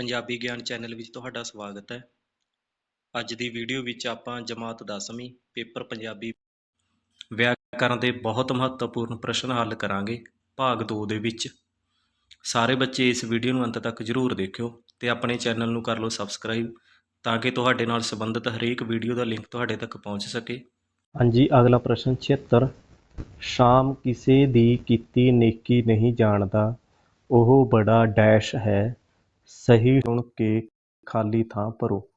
ਪੰਜਾਬੀ ਗਿਆਨ ਚੈਨਲ ਵਿੱਚ ਤੁਹਾਡਾ ਸਵਾਗਤ ਹੈ। ਅੱਜ ਦੀ ਵੀਡੀਓ ਵਿੱਚ ਆਪਾਂ ਜਮਾਤ 10ਵੀਂ ਪੇਪਰ ਪੰਜਾਬੀ ਵਿਆਕਰਨ ਦੇ ਬਹੁਤ ਮਹੱਤਵਪੂਰਨ ਪ੍ਰਸ਼ਨ ਹੱਲ ਕਰਾਂਗੇ ਭਾਗ 2 ਦੇ ਵਿੱਚ। ਸਾਰੇ ਬੱਚੇ ਇਸ ਵੀਡੀਓ ਨੂੰ ਅੰਤ ਤੱਕ ਜ਼ਰੂਰ ਦੇਖਿਓ ਤੇ ਆਪਣੇ ਚੈਨਲ ਨੂੰ ਕਰ ਲਓ ਸਬਸਕ੍ਰਾਈਬ ਤਾਂ ਕਿ ਤੁਹਾਡੇ ਨਾਲ ਸੰਬੰਧਿਤ ਹਰੇਕ ਵੀਡੀਓ ਦਾ ਲਿੰਕ ਤੁਹਾਡੇ ਤੱਕ ਪਹੁੰਚ ਸਕੇ। ਹਾਂਜੀ, ਅਗਲਾ ਪ੍ਰਸ਼ਨ 76 ਸ਼ਾਮ ਕਿਸੇ ਦੀ ਕੀਤੀ ਨੇਕੀ ਨਹੀਂ ਜਾਣਦਾ, ਉਹ ਬੜਾ ਡੈਸ਼ ਹੈ। ਸਹੀ ਚੁਣ ਕੇ ਖਾਲੀ ਥਾਂ ਭਰੋ।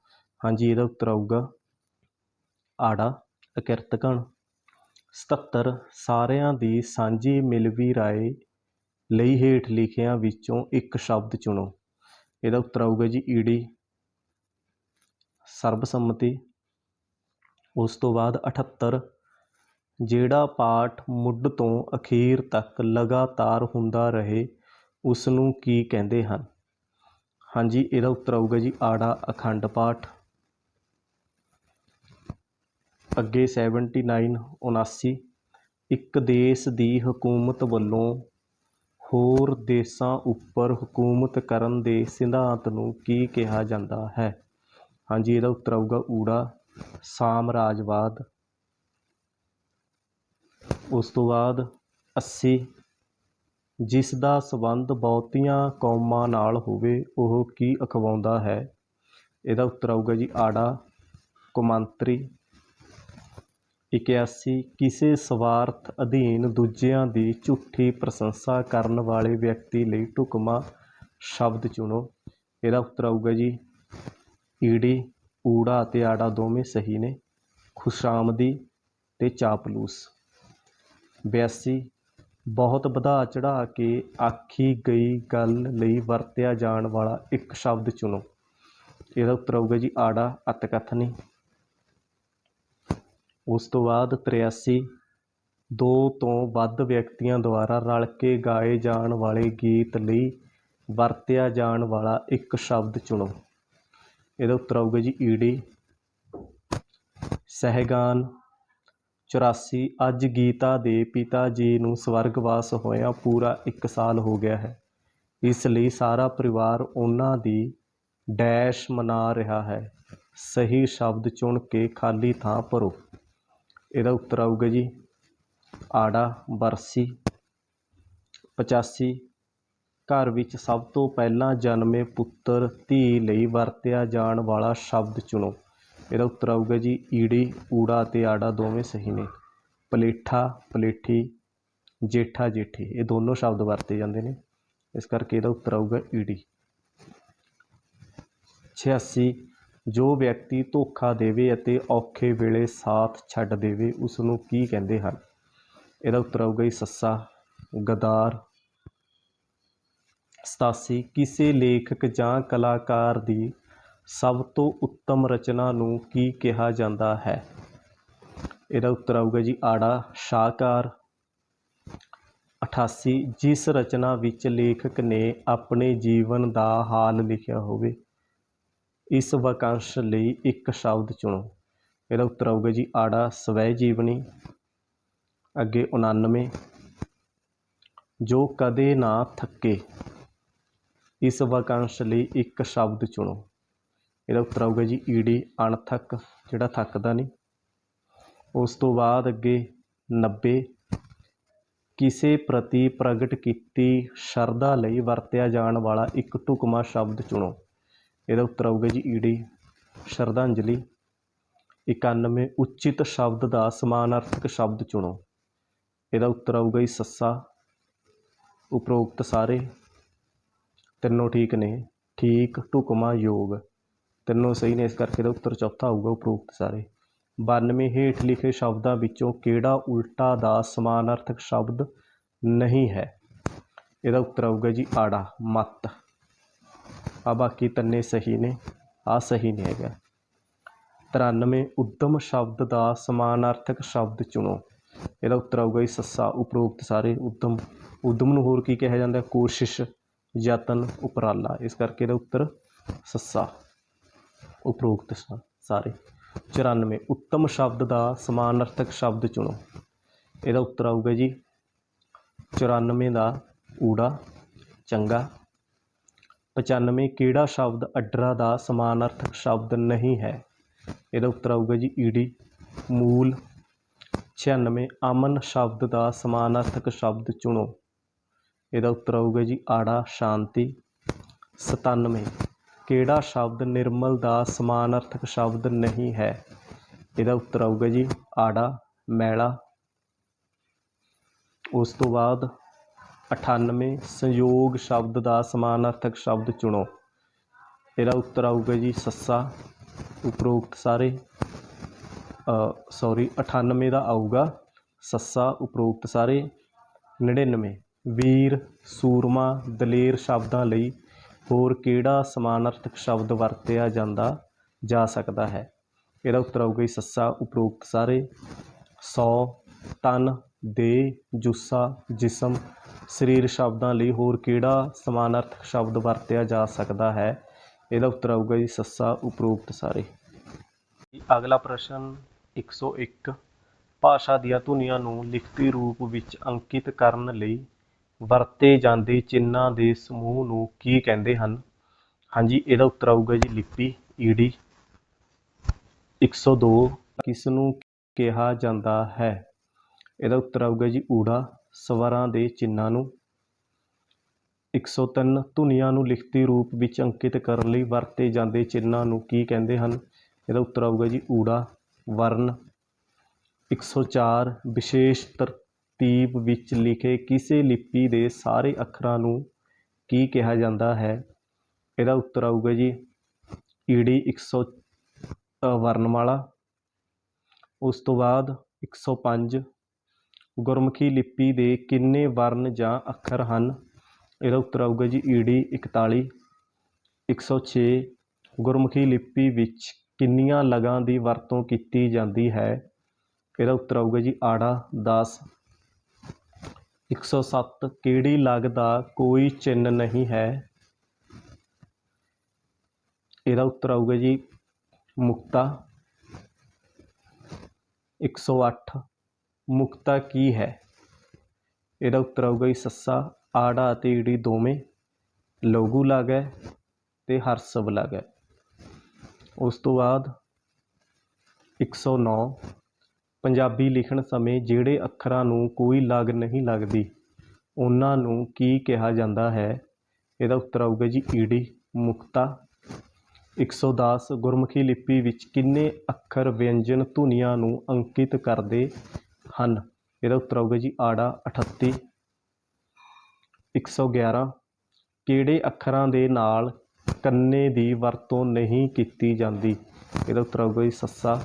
ਹਾਂਜੀ, ਇਹਦਾ ਉੱਤਰ ਆਊਗਾ, ਆੜਾ, ਅਕਿਰਤਕਣ। 77 ਸਾਰਿਆਂ ਦੀ ਸਾਂਝੀ ਮਿਲਵੀ ਰਾਏ ਲਈ ਹੇਠ ਲਿਖਿਆਂ ਵਿੱਚੋਂ ਇੱਕ ਸ਼ਬਦ ਚੁਣੋ। ਇਹਦਾ ਉੱਤਰ ਆਊਗਾ ਜੀ, ਈੜੀ। ਸਰਬਸੰਮਤੀ। ਉਸ ਤੋਂ ਬਾਅਦ 78 ਜਿਹੜਾ ਪਾਠ ਮੁੱਢ ਤੋਂ ਅਖੀਰ ਤੱਕ ਲਗਾਤਾਰ ਹੁੰਦਾ ਰਹੇ ਉਸ ਨੂੰ ਕੀ ਕਹਿੰਦੇ ਹਨ? ਹਾਂਜੀ, ਇਹਦਾ ਉੱਤਰ ਆਊਗਾ ਜੀ, ਆੜਾ ਅਖੰਡ ਪਾਠ। ਅੱਗੇ 79 79 ਇੱਕ ਦੇਸ਼ ਦੀ ਹਕੂਮਤ ਵੱਲੋਂ ਹੋਰ ਦੇਸ਼ਾਂ ਉੱਪਰ ਹਕੂਮਤ ਕਰਨ ਦੇ ਸਿਧਾਂਤ ਨੂੰ ਕੀ ਕਿਹਾ ਜਾਂਦਾ ਹੈ? ਹਾਂਜੀ, ਇਹਦਾ ਉੱਤਰ ਆਊਗਾ ਊੜਾ, ਸਾਮਰਾਜਵਾਦ। ਉਸ ਤੋਂ ਬਾਅਦ 80 ਜਿਸ ਦਾ ਸੰਬੰਧ ਬਹੁਤੀਆਂ ਕੌਮਾਂ ਨਾਲ ਹੋਵੇ, ਉਹ ਕੀ ਅਖਵਾਉਂਦਾ ਹੈ? ਇਹਦਾ ਉੱਤਰ ਆਊਗਾ ਜੀ, ਆੜਾ, ਕੌਮਾਂਤਰੀ, ਇਕਿਆਸੀ, ਕਿਸੇ ਸਵਾਰਥ ਅਧੀਨ ਦੂਜਿਆਂ ਦੀ ਝੂਠੀ ਪ੍ਰਸ਼ੰਸਾ ਕਰਨ ਵਾਲੇ ਵਿਅਕਤੀ ਲਈ ਢੁਕਵਾਂ ਸ਼ਬਦ ਚੁਣੋ। ਇਹਦਾ ਉੱਤਰ ਆਊਗਾ ਜੀ, ਈੜੀ, ਊੜਾ ਅਤੇ ਆੜਾ ਦੋਵੇਂ ਸਹੀ ਨੇ। ਖੁਸ਼ਾਮਦੀ ਅਤੇ ਚਾਪਲੂਸ। 82 ਬਹੁਤ ਵਧਾ ਚੜਾ ਕੇ ਆਖੀ ਗਈ ਗੱਲ ਲਈ ਵਰਤਿਆ ਜਾਣ ਵਾਲਾ ਇੱਕ ਸ਼ਬਦ ਚੁਣੋ। ਇਹਦਾ ਉੱਤਰ ਆਊਗਾ ਜੀ, ਆੜਾ ਅਤਕਥਨੀ ਉਸ ਤੋਂ ਬਾਅਦ 83 ਦੋ ਤੋਂ ਵੱਧ ਵਿਅਕਤੀਆਂ ਦੁਆਰਾ ਰਲ ਕੇ ਗਾਏ ਜਾਣ ਵਾਲੇ ਗੀਤ ਲਈ ਵਰਤਿਆ ਜਾਣ ਵਾਲਾ ਇੱਕ ਸ਼ਬਦ ਚੁਣੋ। ਇਹਦਾ ਉੱਤਰ ਆਊਗਾ ਜੀ, ਈੜੀ। ਸਹਿਗਾਨ 84 ਅੱਜ ਗੀਤਾ ਦੇ ਪਿਤਾ ਜੀ ਨੂੰ ਸਵਰਗਵਾਸ ਹੋਇਆ ਪੂਰਾ 1 ਸਾਲ ਹੋ ਗਿਆ ਹੈ। ਇਸ ਲਈ ਸਾਰਾ ਪਰਿਵਾਰ ਉਹਨਾਂ ਦੀ ਡੈਸ਼ ਮਨਾ ਰਿਹਾ ਹੈ। ਸਹੀ ਸ਼ਬਦ ਚੁਣ ਕੇ ਖਾਲੀ ਥਾਂ ਭਰੋ। ਇਹਦਾ ਉੱਤਰ ਆਊਗਾ ਜੀ, ਆੜਾ, ਬਰਸੀ 85 ਘਰ ਵਿੱਚ ਸਭ ਤੋਂ ਪਹਿਲਾਂ ਜਨਮੇ ਪੁੱਤਰ ਧੀ ਲਈ ਵਰਤਿਆ ਜਾਣ ਵਾਲਾ ਸ਼ਬਦ ਚੁਣੋ। ਇਹਦਾ ਉੱਤਰ ਆਊਗਾ ਜੀ, ਈੜੀ, ਊੜਾ ਅਤੇ ਆੜਾ ਦੋਵੇਂ ਸਹੀ ਨੇ। ਪਲੇਠਾ, ਪਲੇਠੀ, ਜੇਠਾ, ਜੇਠੀ, ਇਹ ਦੋਨੋਂ ਸ਼ਬਦ ਵਰਤੇ ਜਾਂਦੇ ਨੇ। ਇਸ ਕਰਕੇ ਇਹਦਾ ਉੱਤਰ ਆਊਗਾ ਈੜੀ। 86 ਜੋ ਵਿਅਕਤੀ ਧੋਖਾ ਦੇਵੇ ਅਤੇ ਔਖੇ ਵੇਲੇ ਸਾਥ ਛੱਡ ਦੇਵੇ ਉਸ ਨੂੰ ਕੀ ਕਹਿੰਦੇ ਹਨ? ਇਹਦਾ ਉੱਤਰ ਆਊਗਾ ਜੀ, ਸੱਸਾ, ਗਦਾਰ। 87 ਕਿਸੇ ਲੇਖਕ ਜਾਂ ਕਲਾਕਾਰ ਦੀ ਸਭ ਤੋਂ ਉੱਤਮ ਰਚਨਾ ਨੂੰ ਕੀ ਕਿਹਾ ਜਾਂਦਾ ਹੈ? ਇਹਦਾ ਉੱਤਰ ਆਊਗਾ ਜੀ, ਆੜਾ ਸ਼ਾਹਕਾਰ। 88 ਜਿਸ ਰਚਨਾ ਵਿੱਚ ਲੇਖਕ ਨੇ ਆਪਣੇ ਜੀਵਨ ਦਾ ਹਾਲ ਲਿਖਿਆ ਹੋਵੇ, ਇਸ ਵਾਕੰਸ਼ ਲਈ ਇੱਕ ਸ਼ਬਦ ਚੁਣੋ। ਇਹਦਾ ਉੱਤਰ ਆਊਗਾ ਜੀ, ਆੜਾ ਸਵੈ ਜੀਵਨੀ, ਅੱਗੇ 99 ਜੋ ਕਦੇ ਨਾ ਥੱਕੇ, ਇਸ ਵਾਕੰਸ਼ ਲਈ ਇੱਕ ਸ਼ਬਦ ਚੁਣੋ। ਇਹਦਾ ਉੱਤਰ ਆਊਗਾ ਜੀ ਈੜੀ ਅਣਥੱਕ, ਜਿਹੜਾ ਥੱਕਦਾ ਨਹੀਂ। ਉਸ ਤੋਂ ਬਾਅਦ ਅੱਗੇ 90 ਕਿਸੇ ਪ੍ਰਤੀ ਪ੍ਰਗਟ ਕੀਤੀ ਸ਼ਰਧਾ ਲਈ ਵਰਤਿਆ ਜਾਣ ਵਾਲਾ ਇੱਕ ਢੁਕਵਾਂ ਸ਼ਬਦ ਚੁਣੋ। ਇਹਦਾ ਉੱਤਰ ਆਊਗਾ ਜੀ ਈੜੀ ਸ਼ਰਧਾਂਜਲੀ। 91 ਉਚਿਤ ਸ਼ਬਦ ਦਾ ਸਮਾਨਾਰਥਕ ਸ਼ਬਦ ਚੁਣੋ। ਇਹਦਾ ਉੱਤਰ ਆਊਗਾ ਜੀ ਸੱਸਾ। ਉਪਰੋਕਤ ਸਾਰੇ। ਤਿੰਨੋਂ ਠੀਕ ਨੇ। ਠੀਕ, ਢੁਕਵਾਂ, ਯੋਗ। ਤਿੰਨੋਂ ਸਹੀ ਨੇ, ਇਸ ਕਰਕੇ ਇਹਦਾ ਉੱਤਰ ਚੌਥਾ ਆਊਗਾ ਉਪਰੋਕਤ ਸਾਰੇ। 92 ਹੇਠ ਲਿਖੇ ਸ਼ਬਦਾਂ ਵਿੱਚੋਂ ਕਿਹੜਾ ਉਲਟਾ ਦਾ ਸਮਾਨਾਰਥਕ ਸ਼ਬਦ ਨਹੀਂ ਹੈ? ਇਹਦਾ ਉੱਤਰ ਆਊਗਾ ਜੀ ਆੜਾ, ਮਤ। ਆ ਬਾਕੀ ਤਿੰਨੇ ਸਹੀ ਨੇ ਆ ਸਹੀ ਨਹੀਂ ਹੈਗਾ। 93 ਉਦਮ ਸ਼ਬਦ ਦਾ ਸਮਾਨਾਰਥਕ ਸ਼ਬਦ ਚੁਣੋ। ਇਹਦਾ ਉੱਤਰ ਆਊਗਾ ਜੀ ਸੱਸਾ, ਉਪਰੋਕਤ ਸਾਰੇ, ਉਦਮ। ਉਦਮ ਨੂੰ ਹੋਰ ਕੀ ਕਿਹਾ ਜਾਂਦਾ? ਕੋਸ਼ਿਸ਼, ਯਤਨ, ਉਪਰਾਲਾ। ਇਸ ਕਰਕੇ ਇਹਦਾ ਉੱਤਰ ਸੱਸਾ। ਉਪਰੋਕਤ ਸ- ਸਾਰੇ। 94 ਉੱਤਮ ਸ਼ਬਦ ਦਾ ਸਮਾਨਾਰਥਕ ਸ਼ਬਦ ਚੁਣੋ। ਇਹਦਾ ਉੱਤਰ ਆਊਗਾ ਜੀ 94 ਦਾ ਊੜਾ, ਚੰਗਾ। 95 ਕਿਹੜਾ ਸ਼ਬਦ ਅੱਡਰਾ ਦਾ ਸਮਾਨਾਰਥਕ ਸ਼ਬਦ ਨਹੀਂ ਹੈ? ਇਹਦਾ ਉੱਤਰ ਆਊਗਾ ਜੀ, ਈੜੀ, ਮੂਲ। 96 ਅਮਨ ਸ਼ਬਦ ਦਾ ਸਮਾਨਾਰਥਕ ਸ਼ਬਦ ਚੁਣੋ। ਇਹਦਾ ਉੱਤਰ ਆਊਗਾ ਜੀ, ਆੜਾ, ਸ਼ਾਂਤੀ। 97 ਕਿਹੜਾ ਸ਼ਬਦ ਨਿਰਮਲ ਦਾ ਸਮਾਨਾਰਥਕ ਸ਼ਬਦ ਨਹੀਂ ਹੈ? ਇਹਦਾ ਉੱਤਰ ਆਊਗਾ ਜੀ, ਆੜਾ, ਮੈਲਾ। ਉਸ ਤੋਂ ਬਾਅਦ 98 ਸੰਯੋਗ ਸ਼ਬਦ ਦਾ ਸਮਾਨਾਰਥਕ ਸ਼ਬਦ ਚੁਣੋ। ਇਹਦਾ ਉੱਤਰ ਆਊਗਾ ਜੀ, ਸੱਸਾ, ਉਪਰੋਕਤ ਸਾਰੇ। ਸੌਰੀ 98 ਦਾ ਆਊਗਾ, ਸੱਸਾ, ਉਪਰੋਕਤ ਸਾਰੇ। 99 ਵੀਰ, ਸੂਰਮਾ, ਦਲੇਰ ਸ਼ਬਦਾਂ ਲਈ ਹੋਰ ਕਿਹੜਾ ਸਮਾਨਾਰਥਕ ਸ਼ਬਦ ਵਰਤਿਆ ਜਾਂਦਾ ਜਾ ਸਕਦਾ ਹੈ? ਇਹਦਾ ਉੱਤਰ ਆਊਗਾ ਜੀ, ਸੱਸਾ, ਉਪਰੋਕਤ ਸਾਰੇ। ਸੌ, ਤਨ ਦੇ ਜੁੱਸਾ, ਜਿਸਮ। ਸਰੀਰ ਸ਼ਬਦਾਂ ਲਈ ਹੋਰ ਕਿਹੜਾ ਸਮਾਨਾਰਥਕ ਸ਼ਬਦ ਵਰਤਿਆ ਜਾ ਸਕਦਾ ਹੈ? ਇਹਦਾ ਉੱਤਰ ਆਊਗਾ ਜੀ, ਸੱਸਾ, ਉਪਰੋਕਤ ਸਾਰੇ। ਅਗਲਾ ਪ੍ਰਸ਼ਨ 101 ਭਾਸ਼ਾ ਦੀਆਂ ਧੁਨੀਆਂ ਨੂੰ ਲਿਖਤੀ ਰੂਪ ਵਿੱਚ ਅੰਕਿਤ ਕਰਨ ਲਈ ਵਰਤੇ ਜਾਂਦੇ ਚਿੰਨ੍ਹਾਂ ਦੇ ਸਮੂਹ ਨੂੰ ਕੀ ਕਹਿੰਦੇ ਹਨ? ਹਾਂਜੀ, ਇਹਦਾ ਉੱਤਰ ਆਊਗਾ ਜੀ ਲਿਪੀ ਈੜੀ 102 ਕਿਸ ਨੂੰ ਕਿਹਾ ਜਾਂਦਾ ਹੈ? ਇਹਦਾ ਉੱਤਰ ਆਊਗਾ ਜੀ ਊੜਾ, ਸਵਰਾਂ ਦੇ ਚਿੰਨ੍ਹਾਂ ਨੂੰ। 103 ਧੁਨੀਆਂ ਨੂੰ ਲਿਖਤੀ ਰੂਪ ਵਿੱਚ ਅੰਕਿਤ ਕਰਨ ਲਈ ਵਰਤੇ ਜਾਂਦੇ ਚਿੰਨ੍ਹਾਂ ਨੂੰ ਕੀ ਕਹਿੰਦੇ ਹਨ? ਇਹਦਾ ਉੱਤਰ ਆਊਗਾ ਜੀ ਊੜਾ, ਵਰਨ। 104 ਵਿਸ਼ੇਸ਼ ਤਰ ਤਰਤੀਬ ਵਿੱਚ ਲਿਖੇ ਕਿਸੇ ਲਿਪੀ ਦੇ ਸਾਰੇ ਅੱਖਰਾਂ ਨੂੰ ਕੀ ਕਿਹਾ ਜਾਂਦਾ ਹੈ? ਇਹਦਾ ਉੱਤਰ ਆਊਗਾ ਜੀ ਈੜੀ 100 ਅ, ਵਰਨਮਾਲਾ ਉਸ ਤੋਂ ਬਾਅਦ 105 ਗੁਰਮੁਖੀ ਲਿਪੀ ਦੇ ਕਿੰਨੇ ਵਰਨ ਜਾਂ ਅੱਖਰ ਹਨ? ਇਹਦਾ ਉੱਤਰ ਆਊਗਾ ਜੀ ਈੜੀ 41 106 ਗੁਰਮੁਖੀ ਲਿਪੀ ਵਿੱਚ ਕਿੰਨੀਆਂ ਲਗਾਂ ਦੀ ਵਰਤੋਂ ਕੀਤੀ ਜਾਂਦੀ ਹੈ? ਇਹਦਾ ਉੱਤਰ ਆਊਗਾ ਜੀ ਆੜਾ 10 107 ਕਿਹੜੀ ਲਗ ਦਾ ਕੋਈ ਚਿੰਨ੍ਹ ਨਹੀਂ ਹੈ? ਇਹਦਾ ਉੱਤਰ ਆਊਗਾ ਜੀ ਮੁਕਤਾ। 108 ਮੁਕਤਾ ਕੀ ਹੈ? ਇਹਦਾ ਉੱਤਰ ਆਊਗਾ ਜੀ ਸੱਸਾ, ਆੜਾ ਅਤੇ ਈੜੀ ਦੋਵੇਂ। ਲਘੂ ਲਗ ਹੈ ਤੇ ਹਰਸਵ ਲਗ ਹੈ। ਉਸ ਤੋਂ ਬਾਅਦ 109 ਪੰਜਾਬੀ ਲਿਖਣ ਸਮੇਂ ਜਿਹੜੇ ਅੱਖਰਾਂ ਨੂੰ ਕੋਈ ਲੱਗ ਨਹੀਂ ਲੱਗਦੀ, ਉਹਨਾਂ ਨੂੰ ਕੀ ਕਿਹਾ ਜਾਂਦਾ ਹੈ? ਇਹਦਾ ਉੱਤਰ ਆਊਗਾ ਜੀ ਈੜੀ ਮੁਕਤਾ। 110 ਗੁਰਮੁਖੀ ਲਿਪੀ ਵਿੱਚ ਕਿੰਨੇ ਅੱਖਰ ਵਿਅੰਜਨ ਧੁਨੀਆਂ ਨੂੰ ਅੰਕਿਤ ਕਰਦੇ ਹਨ? ਇਹਦਾ ਉੱਤਰ ਆਊਗਾ ਜੀ ਆੜਾ 38 111 ਕਿਹੜੇ ਅੱਖਰਾਂ ਦੇ ਨਾਲ ਕੰਨੇ ਦੀ ਵਰਤੋਂ ਨਹੀਂ ਕੀਤੀ ਜਾਂਦੀ? ਇਹਦਾ ਉੱਤਰ ਆਊਗਾ ਜੀ ਸੱਸਾ।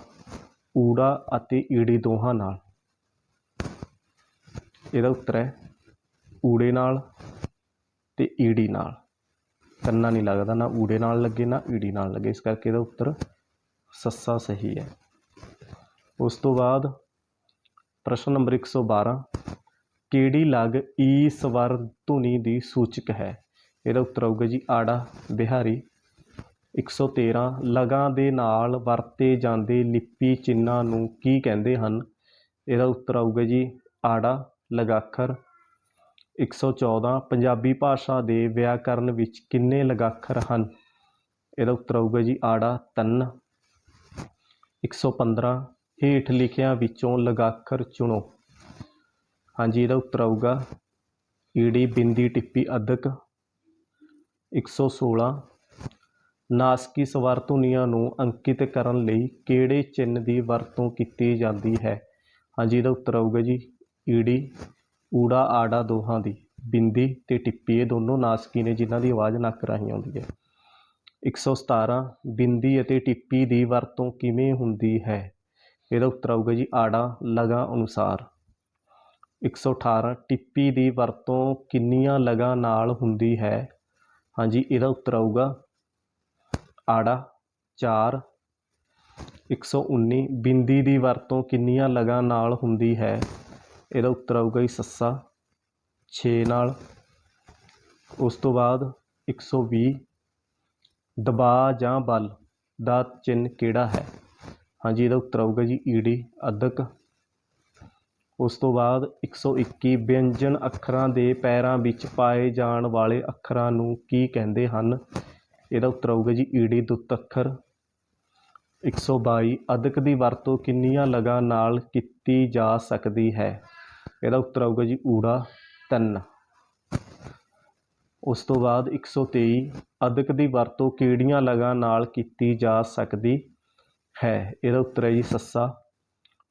ਊੜਾ ਅਤੇ ਈੜੀ ਦੋਹਾਂ ਨਾਲ। ਇਹਦਾ ਉੱਤਰ ਹੈ, ਊੜੇ ਨਾਲ ਅਤੇ ਈੜੀ ਨਾਲ। ਕੰਨਾ ਨਹੀਂ ਲੱਗਦਾ, ਨਾ ਊੜੇ ਨਾਲ ਲੱਗੇ, ਨਾ ਈੜੀ ਨਾਲ ਲੱਗੇ। ਇਸ ਕਰਕੇ ਇਹਦਾ ਉੱਤਰ ਸੱਸਾ ਸਹੀ ਹੈ। ਉਸ ਤੋਂ ਬਾਅਦ ਪ੍ਰਸ਼ਨ ਨੰਬਰ 112 ਕਿਹੜੀ ਲਗ ਈ ਸਵਰ ਧੁਨੀ ਦੀ ਸੂਚਕ ਹੈ? ਇਹਦਾ ਉੱਤਰ ਆਊਗਾ ਜੀ ਆੜਾ ਬਿਹਾਰੀ। 113 ਲਗਾਂ ਦੇ ਨਾਲ ਵਰਤੇ ਜਾਂਦੇ ਲਿਪੀ ਚਿੰਨ੍ਹਾਂ ਨੂੰ ਕੀ ਕਹਿੰਦੇ ਹਨ? ਇਹਦਾ ਉੱਤਰ ਆਊਗਾ ਜੀ, ਆੜਾ, ਲਗਾਖਰ। 114 ਪੰਜਾਬੀ ਭਾਸ਼ਾ ਦੇ ਵਿਆਕਰਨ ਵਿੱਚ ਕਿੰਨੇ ਲਗਾਖਰ ਹਨ? ਇਹਦਾ ਉੱਤਰ ਆਊਗਾ ਜੀ, ਆੜਾ, ਤਿੰਨ। 115 ਹੇਠ ਲਿਖਿਆਂ ਵਿੱਚੋਂ ਲਗਾਖਰ ਚੁਣੋ। ਹਾਂਜੀ, ਇਹਦਾ ਉੱਤਰ ਆਊਗਾ, ਈੜੀ, ਬਿੰਦੀ, ਟਿੱਪੀ, ਅਦਕ। 116 ਨਾਸਕੀ ਸਵਰ ਧੁਨੀਆਂ ਨੂੰ ਅੰਕਿਤ ਕਰਨ ਲਈ ਕਿਹੜੇ ਚਿੰਨ੍ਹ ਦੀ ਵਰਤੋਂ ਕੀਤੀ ਜਾਂਦੀ ਹੈ? ਹਾਂਜੀ, ਇਹਦਾ ਉੱਤਰ ਆਊਗਾ ਜੀ ਈੜੀ ਊੜਾ, ਆੜਾ ਦੋਹਾਂ ਦੀ। ਬਿੰਦੀ ਤੇ ਟਿੱਪੀ, ਇਹ ਦੋਨੋਂ ਨਾਸਕੀ ਨੇ ਜਿਨ੍ਹਾਂ ਦੀ ਆਵਾਜ਼ ਨੱਕ ਰਾਹੀਂ ਆਉਂਦੀ ਹੈ। 117 ਬਿੰਦੀ ਅਤੇ ਟਿੱਪੀ ਦੀ ਵਰਤੋਂ ਕਿਵੇਂ ਹੁੰਦੀ ਹੈ? ਇਹਦਾ ਉੱਤਰ ਆਊਗਾ ਜੀ, ਆੜਾ, ਲਗਾਂ ਅਨੁਸਾਰ। 118 ਟਿੱਪੀ ਦੀ ਵਰਤੋਂ ਕਿੰਨੀਆਂ ਲਗਾਂ ਨਾਲ ਹੁੰਦੀ ਹੈ? ਹਾਂਜੀ, ਇਹਦਾ ਉੱਤਰ ਆਊਗਾ ਆੜਾ 4 119 ਬਿੰਦੀ ਦੀ ਵਰਤੋਂ ਕਿੰਨੀਆਂ ਲਗਾਂ ਨਾਲ ਹੁੰਦੀ ਹੈ? ਇਹਦਾ ਉੱਤਰ ਆਊਗਾ ਜੀ ਸੱਸਾ, ਛੇ ਨਾਲ। ਉਸ ਤੋਂ ਬਾਅਦ 120 ਦਬਾਅ ਜਾਂ ਬਲ ਦਾ ਚਿੰਨ੍ਹ ਕਿਹੜਾ ਹੈ? ਹਾਂਜੀ, ਇਹਦਾ ਉੱਤਰ ਆਊਗਾ ਜੀ ਈੜੀ ਅਦਕ ਉਸ ਤੋਂ ਬਾਅਦ 121 ਵਿਅੰਜਨ ਅੱਖਰਾਂ ਦੇ ਪੈਰਾਂ ਵਿੱਚ ਪਾਏ ਜਾਣ ਵਾਲੇ ਅੱਖਰਾਂ ਨੂੰ ਕੀ ਕਹਿੰਦੇ ਹਨ? ਇਹਦਾ ਉੱਤਰ ਆਊਗਾ ਜੀ ਈੜੀ ਦੁੱਤ ਅੱਖਰ 122 ਅਦਕ ਦੀ ਵਰਤੋਂ ਕਿੰਨੀਆਂ ਲਗਾਂ ਨਾਲ ਕੀਤੀ ਜਾ ਸਕਦੀ ਹੈ? ਇਹਦਾ ਉੱਤਰ ਆਊਗਾ ਜੀ, ਊੜਾ ਤਿੰਨ। ਉਸ ਤੋਂ ਬਾਅਦ 123 ਅਦਕ ਦੀ ਵਰਤੋਂ ਕਿਹੜੀਆਂ ਲਗਾਂ ਨਾਲ ਕੀਤੀ ਜਾ ਸਕਦੀ ਹੈ? ਇਹਦਾ ਉੱਤਰ ਹੈ ਜੀ, ਸੱਸਾ।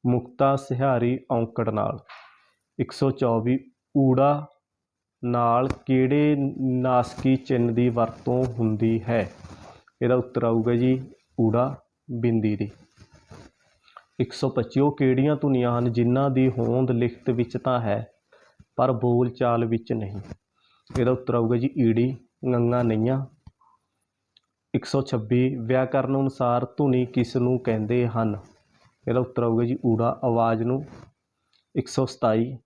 ਮੁਕਤਾ ਸਿਹਾਰੀ ਔਂਕੜ ਨਾਲ। 124 ਊੜਾ ਨਾਲ ਕਿਹੜੇ ਨਾਸਕੀ ਚਿੰਨ੍ਹ ਦੀ ਵਰਤੋਂ ਹੁੰਦੀ ਹੈ? ਇਹਦਾ ਉੱਤਰ ਆਊਗਾ ਜੀ ਊੜਾ ਬਿੰਦੀ ਦੀ। 125 ਉਹ ਕਿਹੜੀਆਂ ਧੁਨੀਆਂ ਹਨ ਜਿਨ੍ਹਾਂ ਦੀ ਹੋਂਦ ਲਿਖਤ ਵਿੱਚ ਤਾਂ ਹੈ, ਪਰ ਬੋਲ ਚਾਲ ਵਿੱਚ ਨਹੀਂ। ਇਹਦਾ ਉੱਤਰ ਆਊਗਾ ਜੀ ਈੜੀ, ਗੰਗਾ ਨਈਆਂ। 126 ਵਿਆਕਰਨ ਅਨੁਸਾਰ ਧੁਨੀ ਕਿਸ ਨੂੰ ਕਹਿੰਦੇ ਹਨ? ਇਹਦਾ ਉੱਤਰ ਆਊਗਾ ਜੀ ਊੜਾ ਆਵਾਜ਼ ਨੂੰ। 127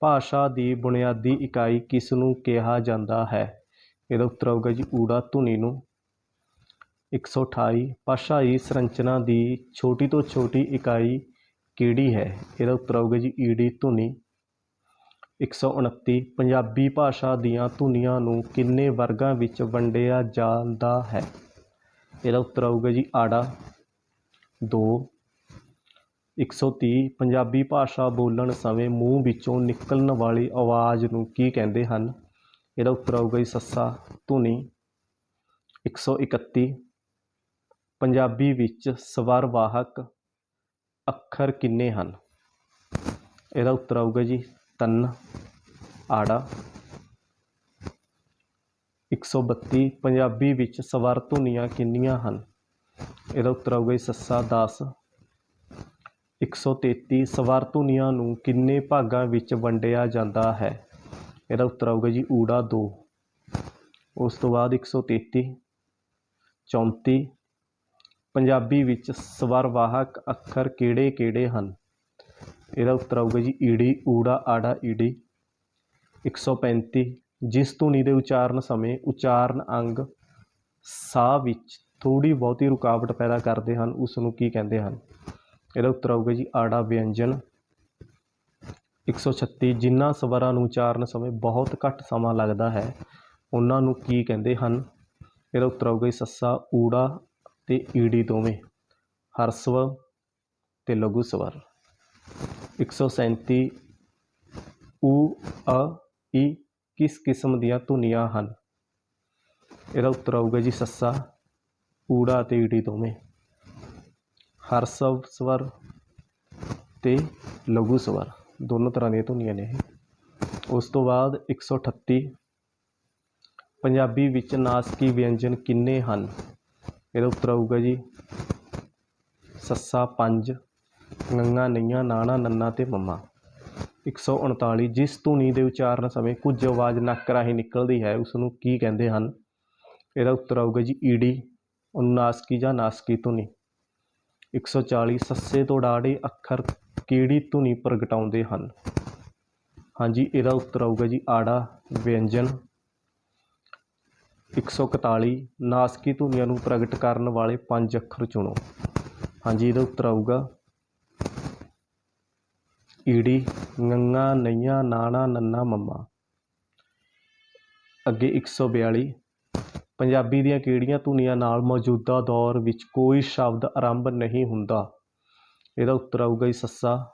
ਭਾਸ਼ਾ ਦੀ ਬੁਨਿਆਦੀ ਇਕਾਈ ਕਿਸ ਨੂੰ ਕਿਹਾ ਜਾਂਦਾ ਹੈ? ਇਹਦਾ ਉੱਤਰ ਆਊਗਾ ਜੀ ਊੜਾ ਧੁਨੀ ਨੂੰ। 128 ਭਾਸ਼ਾਈ ਸੰਰਚਨਾ ਦੀ ਛੋਟੀ ਤੋਂ ਛੋਟੀ ਇਕਾਈ ਕਿਹੜੀ ਹੈ? ਇਹਦਾ ਉੱਤਰ ਆਊਗਾ ਜੀ ਈੜੀ ਧੁਨੀ। 129 ਪੰਜਾਬੀ ਭਾਸ਼ਾ ਦੀਆਂ ਧੁਨੀਆਂ ਨੂੰ ਕਿੰਨੇ ਵਰਗਾਂ ਵਿੱਚ ਵੰਡਿਆ ਜਾਂਦਾ ਹੈ? ਇਹਦਾ ਉੱਤਰ ਆਊਗਾ ਜੀ ਆੜਾ। ਦੋ 130 ਪੰਜਾਬੀ ਭਾਸ਼ਾ ਬੋਲਣ ਸਮੇਂ ਮੂੰਹ ਵਿੱਚੋਂ ਨਿਕਲਣ ਵਾਲੀ ਆਵਾਜ਼ ਨੂੰ ਕੀ ਕਹਿੰਦੇ ਹਨ? ਇਹਦਾ ਉੱਤਰ ਆਊਗਾ ਜੀ ਸੱਸਾ ਧੁਨੀ। 131 ਪੰਜਾਬੀ ਵਿੱਚ ਸਵਰ ਵਾਹਕ ਅੱਖਰ ਕਿੰਨੇ ਹਨ? ਇਹਦਾ ਉੱਤਰ ਆਊਗਾ ਜੀ ਤਿੰਨ, ਆੜਾ। 132 ਪੰਜਾਬੀ ਵਿੱਚ ਸਵਰ ਧੁਨੀਆਂ ਕਿੰਨੀਆਂ ਹਨ? ਇਹਦਾ ਉੱਤਰ ਆਊਗਾ ਜੀ ਸੱਸਾ 10 133 ਸਵਰ ਧੁਨੀਆਂ ਨੂੰ ਕਿੰਨੇ ਭਾਗਾਂ ਵਿੱਚ ਵੰਡਿਆ ਜਾਂਦਾ ਹੈ? ਇਹਦਾ ਉੱਤਰ ਆਊਗਾ ਜੀ ਊੜਾ ਦੋ। ਉਸ ਤੋਂ ਬਾਅਦ 133 34 ਪੰਜਾਬੀ ਵਿੱਚ ਸਵਰ ਵਾਹਕ ਅੱਖਰ ਕਿਹੜੇ ਕਿਹੜੇ ਹਨ? ਇਹਦਾ ਉੱਤਰ ਆਊਗਾ ਜੀ ਈੜੀ, ਊੜਾ, ਆੜਾ, ਈੜੀ। 135 ਜਿਸ ਧੁਨੀ ਦੇ ਉਚਾਰਨ ਸਮੇਂ ਉਚਾਰਨ ਅੰਗ ਸਾਹ ਵਿੱਚ ਥੋੜੀ ਬਹੁਤੀ ਰੁਕਾਵਟ ਪੈਦਾ ਕਰਦੇ ਹਨ ਉਸ ਨੂੰ ਕੀ ਕਹਿੰਦੇ ਹਨ? ਇਹਦਾ ਉੱਤਰ ਆਊਗਾ ਜੀ, ਆੜਾ ਵਿਅੰਜਨ। 136 ਜਿਨ੍ਹਾਂ ਸਵਰਾਂ ਨੂੰ ਉਚਾਰਨ ਸਮੇਂ ਬਹੁਤ ਘੱਟ ਸਮਾਂ ਲੱਗਦਾ ਹੈ, ਉਹਨਾਂ ਨੂੰ ਕੀ ਕਹਿੰਦੇ ਹਨ? ਇਹਦਾ ਉੱਤਰ ਆਊਗਾ ਜੀ, ਸੱਸਾ, ਊੜਾ ਤੇ ਈੜੀ ਦੋਵੇਂ, ਹਰਸਵ ਤੇ ਲਘੂ ਸਵਰ। 137 ਊ, ਅ, ਈ, ਕਿਸ ਕਿਸਮ ਦੀਆਂ ਧੁਨੀਆਂ ਹਨ? ਇਹਦਾ ਉੱਤਰ ਆਊਗਾ ਜੀ, ਸੱਸਾ, ਊੜਾ ਤੇ ਈੜੀ ਦੋਵੇਂ। ਹਰਸਵ ਸਵਰ ਅਤੇ ਲਘੂ ਸਵਰ, ਦੋਨੋਂ ਤਰ੍ਹਾਂ ਦੀਆਂ ਧੁਨੀਆਂ ਨੇ ਇਹ। ਉਸ ਤੋਂ ਬਾਅਦ 138 ਪੰਜਾਬੀ ਵਿੱਚ ਨਾਸਕੀ ਵਿਅੰਜਨ ਕਿੰਨੇ ਹਨ? ਇਹਦਾ ਉੱਤਰ ਆਊਗਾ ਜੀ, ਸੱਸਾ ਪੰਜ, ਨੰਗਾ ਨਈਆਂ, ਨਾਣਾ ਨੰਨਾ ਤੇ ਮੰਮਾ। 139 ਜਿਸ ਧੁਨੀ ਦੇ ਉਚਾਰਨ ਸਮੇਂ ਕੁਝ ਆਵਾਜ਼ ਨੱਕ ਰਾਹੀਂ ਨਿਕਲਦੀ ਹੈ ਉਸ ਨੂੰ ਕੀ ਕਹਿੰਦੇ ਹਨ? ਇਹਦਾ ਉੱਤਰ ਆਊਗਾ ਜੀ, ਈੜੀ ਉਨਾਸਕੀ ਜਾਂ ਨਾਸਕੀ ਧੁਨੀ। 140 ਸੱਸੇ ਤੋਂ ਡਾੜੇ ਅੱਖਰ ਕਿਹੜੀ ਧੁਨੀ ਪ੍ਰਗਟਾਉਂਦੇ ਹਨ? ਹਾਂਜੀ, ਇਹਦਾ ਉੱਤਰ ਆਊਗਾ ਜੀ ਆੜਾ, ਵਿਅੰਜਨ। 141 ਨਾਸਕੀ ਧੁਨੀਆਂ ਨੂੰ ਪ੍ਰਗਟ ਕਰਨ ਵਾਲੇ ਪੰਜ ਅੱਖਰ ਚੁਣੋ। ਹਾਂਜੀ, ਇਹਦਾ ਉੱਤਰ ਆਊਗਾ। ਈੜੀ, ਨੰਗਾ, ਨਈਆਂ, ਨਾਣਾ, ਨੰਨਾ, ਮੰਮਾ। ਅੱਗੇ 142 ਪੰਜਾਬੀ ਦੀਆਂ ਕਿਹੜੀਆਂ ਧੁਨੀਆਂ ਨਾਲ ਮੌਜੂਦਾ ਦੌਰ ਵਿੱਚ ਕੋਈ ਸ਼ਬਦ ਆਰੰਭ ਨਹੀਂ ਹੁੰਦਾ? ਇਹਦਾ ਉੱਤਰ ਆਊਗਾ ਜੀ ਸੱਸਾ।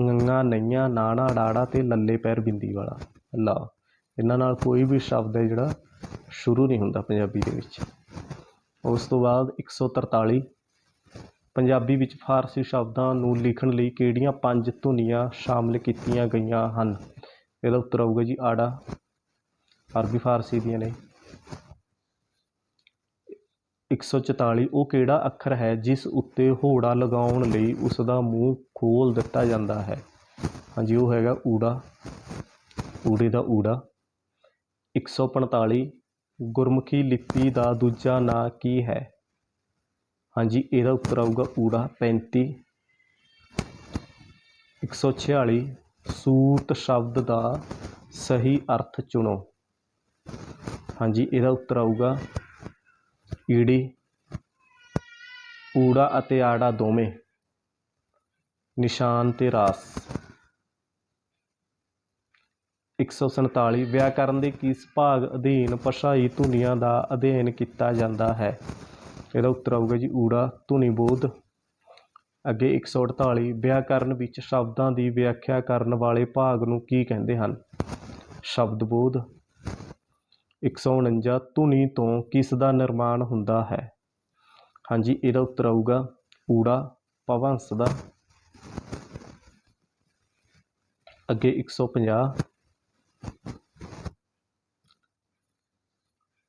ਨੰਗਾ ਨਈਆਂ ਨਾਣਾ ਡਾੜਾ ਤੇ ਲੱਲੇ ਪੈਰ ਬਿੰਦੀ ਵਾਲਾ। ਲਾ ਇਹਨਾਂ ਨਾਲ ਕੋਈ ਵੀ ਸ਼ਬਦ ਹੈ ਜਿਹੜਾ ਸ਼ੁਰੂ ਨਹੀਂ ਹੁੰਦਾ ਪੰਜਾਬੀ ਦੇ ਵਿੱਚ। ਉਸ ਤੋਂ ਬਾਅਦ 143 ਪੰਜਾਬੀ ਵਿੱਚ ਫਾਰਸੀ ਸ਼ਬਦਾਂ ਨੂੰ ਲਿਖਣ ਲਈ ਕਿਹੜੀਆਂ ਪੰਜ ਧੁਨੀਆਂ ਸ਼ਾਮਲ ਕੀਤੀਆਂ ਗਈਆਂ ਹਨ? ਇਹਦਾ ਉੱਤਰ ਆਊਗਾ ਜੀ ਆੜਾ। ਅਰਬੀ ਫਾਰਸੀ ਦੀਆਂ ਨੇ। 144 ਉਹ ਕਿਹੜਾ ਅੱਖਰ ਹੈ ਜਿਸ ਉੱਤੇ ਹੋੜਾ ਲਗਾਉਣ ਲਈ ਉਸ ਦਾ ਮੂੰਹ ਖੋਲ ਦਿੱਤਾ ਜਾਂਦਾ ਹੈ? ਹਾਂਜੀ, ਉਹ ਹੈਗਾ ਊੜਾ। ਊੜੇ ਦਾ ਊੜਾ। 145 ਗੁਰਮੁਖੀ ਲਿਪੀ ਦਾ ਦੂਜਾ ਨਾਂ ਕੀ ਹੈ? ਹਾਂਜੀ, ਇਹਦਾ ਉੱਤਰ ਆਊਗਾ ਊੜਾ 35 146 ਸੂਤ ਸ਼ਬਦ ਦਾ ਸਹੀ ਅਰਥ ਚੁਣੋ। ਹਾਂਜੀ, ਇਹਦਾ ਉੱਤਰ ਆਊਗਾ ਈੜੀ, ਊੜਾ ਅਤੇ ਆੜਾ ਦੋਵੇਂ, ਨਿਸ਼ਾਨ ਤੇ ਰਾਸ। 147 ਵਿਆਕਰਨ ਦੇ ਕਿਸ ਭਾਗ ਅਧੀਨ ਭਾਸ਼ਾਈ ਧੁਨੀਆਂ ਦਾ ਅਧਿਐਨ ਕੀਤਾ ਜਾਂਦਾ ਹੈ? ਇਹਦਾ ਉੱਤਰ ਆਊਗਾ ਜੀ ਊੜਾ, ਧੁਨੀ ਬੋਧ। ਅੱਗੇ 148 ਵਿਆਕਰਨ ਵਿੱਚ ਸ਼ਬਦਾਂ ਦੀ ਵਿਆਖਿਆ ਕਰਨ ਵਾਲੇ ਭਾਗ ਨੂੰ ਕੀ ਕਹਿੰਦੇ ਹਨ? ਸ਼ਬਦ ਬੋਧ 149 ਧੁਨੀ ਤੋਂ ਕਿਸ ਦਾ ਨਿਰਮਾਣ ਹੁੰਦਾ ਹੈ? ਹਾਂਜੀ, ਇਹਦਾ ਉੱਤਰ ਆਊਗਾ ਊੜਾ ਭਵੰਸ ਦਾ। ਅੱਗੇ 150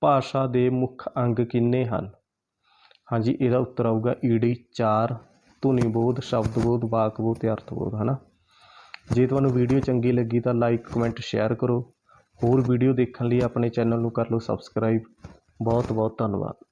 ਭਾਸ਼ਾ ਦੇ ਮੁੱਖ ਅੰਗ ਕਿੰਨੇ ਹਨ? ਹਾਂਜੀ, ਇਹਦਾ ਉੱਤਰ ਆਊਗਾ ਈੜੀ 4 ਧੁਨੀ ਬੋਧ, ਸ਼ਬਦ ਬੋਧ, ਵਾਕ ਬੋਧ ਤੇ ਅਰਥ ਬੋਧ, ਹਨਾ? ਜੇ ਤੁਹਾਨੂੰ ਵੀਡੀਓ ਚੰਗੀ ਲੱਗੀ ਤਾਂ ਲਾਈਕ ਕਮੈਂਟ ਸ਼ੇਅਰ ਕਰੋ। ਹੋਰ ਵੀਡੀਓ ਦੇਖਣ ਲਈ ਆਪਣੇ ਚੈਨਲ ਨੂੰ ਕਰ ਲਓ ਸਬਸਕ੍ਰਾਈਬ। ਬਹੁਤ ਬਹੁਤ ਧੰਨਵਾਦ।